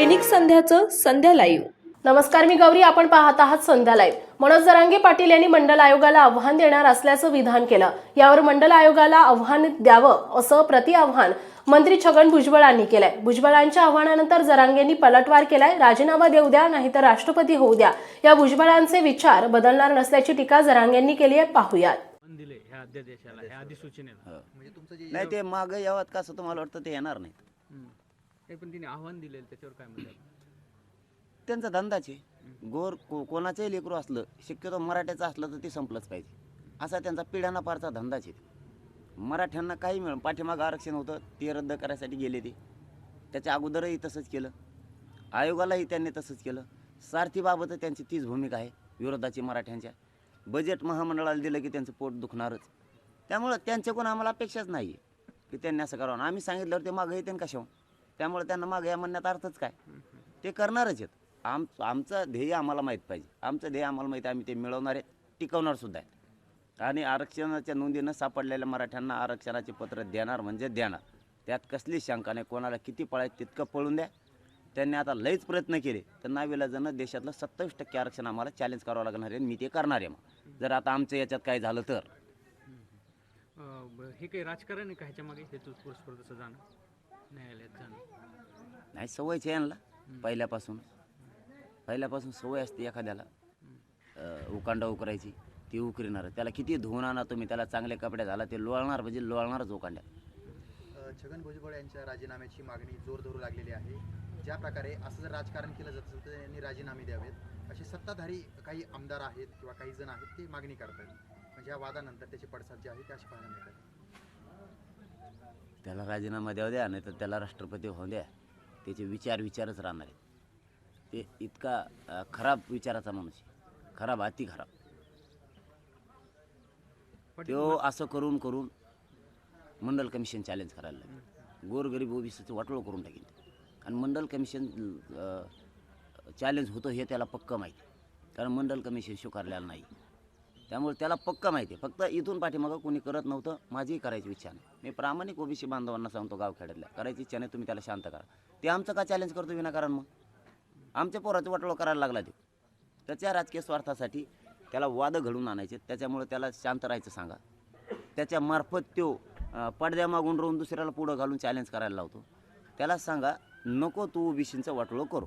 दैनिक संध्याचं संध्या live. नमस्कार मी गौरी. आपण पाहत आहात संध्या लाईव्ह. मनोज जरांगे पाटील यांनी मंडल आयोगाला आव्हान देणार असल्याचं विधान केलं. यावर मंडल आयोगाला आव्हान द्यावं असं प्रति आव्हान मंत्री छगन भुजबळांनी केलंय. भुजबळांच्या आव्हानानंतर जरांगेंनी पलटवार केलाय. राजीनामा देऊ द्या नाहीतर राष्ट्रपती होऊ द्या. या भुजबळांचे विचार बदलणार नसल्याची टीका जरांगेंनी केली आहे. पाहुयात. पण दिले ह्या अध्यादेशाला ह्या अधिसूचनेला. नाही ते मागं यावं का असं तुम्हाला वाटतं? ते येणार नाहीत. नाही पण तिने आव्हान दिलेलं त्याच्यावर काय म्हणतात? त्यांचा धंदाच. आहे गोर को कोणाचंही लेकरू असलं शक्यतो मराठ्याचं असलं तर ते संपलंच पाहिजे. असा त्यांचा पिढ्याना पारचा धंदाच. आहे मराठ्यांना काही मिळून पाठीमागं आरक्षण होतं ते रद्द करायसाठी गेले ते. त्याच्या अगोदरही तसंच केलं. आयोगालाही त्यांनी तसंच केलं. सारथीबाबत त्यांची तीच भूमिका आहे विरोधाची मराठ्यांच्या. बजेट महामंडळाला दिलं की त्यांचं पोट दुखणारच. त्यामुळं त्यांच्याकडून आम्हाला अपेक्षाच नाही आहे की त्यांनी असं करावं. आम्ही सांगितल्यावर ते मागं येते कशावर त्यामुळे त्यांना मागे या म्हणण्यात अर्थच काय? ते करणारच आहेत. आम आमचं ध्येय आम्हाला माहीत पाहिजे. आमचं ध्येय आम्हाला माहीत आहे आम्ही ते मिळवणार आहेत टिकवणार सुद्धा आहे आणि आरक्षणाच्या नोंदीनं सापडलेल्या मराठ्यांना आरक्षणाचे पत्र देणार म्हणजे देणार. त्यात कसली शंका नाही कोणाला किती पळायचं तितकं पळून द्या. त्यांनी आता लईच प्रयत्न केले तर नाविलाजानं देशातलं सत्तावीस टक्के आरक्षण आम्हाला चॅलेंज करावं लागणार आहे आणि मी ते करणार आहे मग. जर आता आमचं याच्यात काय झालं तर. हे काही राजकारण आहे का ह्याच्यामागे? हेतू पुरस्पर तसं जाणं. न्यायालयात जाणं. नाही सवयच आहे यांना. पहिल्यापासून. पहिल्यापासून सवय असते एखाद्याला. उकांडा उकरायची ती उकरीणार त्याला किती धुवून आणा तुम्ही त्याला चांगले कपडे झाला ते लोळणार म्हणजे लोळणारच उकांड्यात अ, छगन भुजबळ यांच्या राजीनाम्याची मागणी जोर धरू लागलेली आहे. ज्या प्रकारे असं जर राजकारण केलं जात असेल तर यांनी राजीनामे द्यावेत. असे सत्ताधारी काही आमदार आहेत किंवा काही जण आहेत ते मागणी करतात म्हणजे या वादानंतर त्याचे पडसाद जे आहे ते असे पाहायला मिळतात. त्याला राजीनामा द्यावा द्या नाही तर त्याला राष्ट्रपती होऊ द्या. त्याचे विचार विचारच राहणार आहेत. ते इतका खराब विचाराचा माणूस आहे. खराब अति खराब. तो असं करून करून मंडल कमिशन चॅलेंज करायला लागले. गोरगरीब ओबीसीचं वाटोळं करून टाकेल आणि मंडल कमिशन चॅलेंज होतं हे त्याला पक्क माहिती. कारण मंडल कमिशन स्वीकारलेलं नाही. त्यामुळे त्याला पक्क माहिती आहे. फक्त इथून पाठीमागं कोणी करत नव्हतं माझीही करायची इच्छा नाही. मी प्रामाणिक ओबीसी बांधवांना सांगतो गावखेड्यातल्या करायची इच्छा नाही तुम्ही त्याला शांत करा. ते आमचं का चॅलेंज करतो विनाकारण मग? आमच्या पोराचं वाटलो करायला लागला ते. त्याच्या राजकीय स्वार्थासाठी त्याला वाद घडून आणायचे त्याच्यामुळे त्याला शांत राहायचं सांगा. त्याच्या मार्फत तो पडद्यामागून राहून दुसऱ्याला पुढं घालून चॅलेंज करायला लावतो. त्याला सांगा नको तू ओबीसींचं वाटलो करू.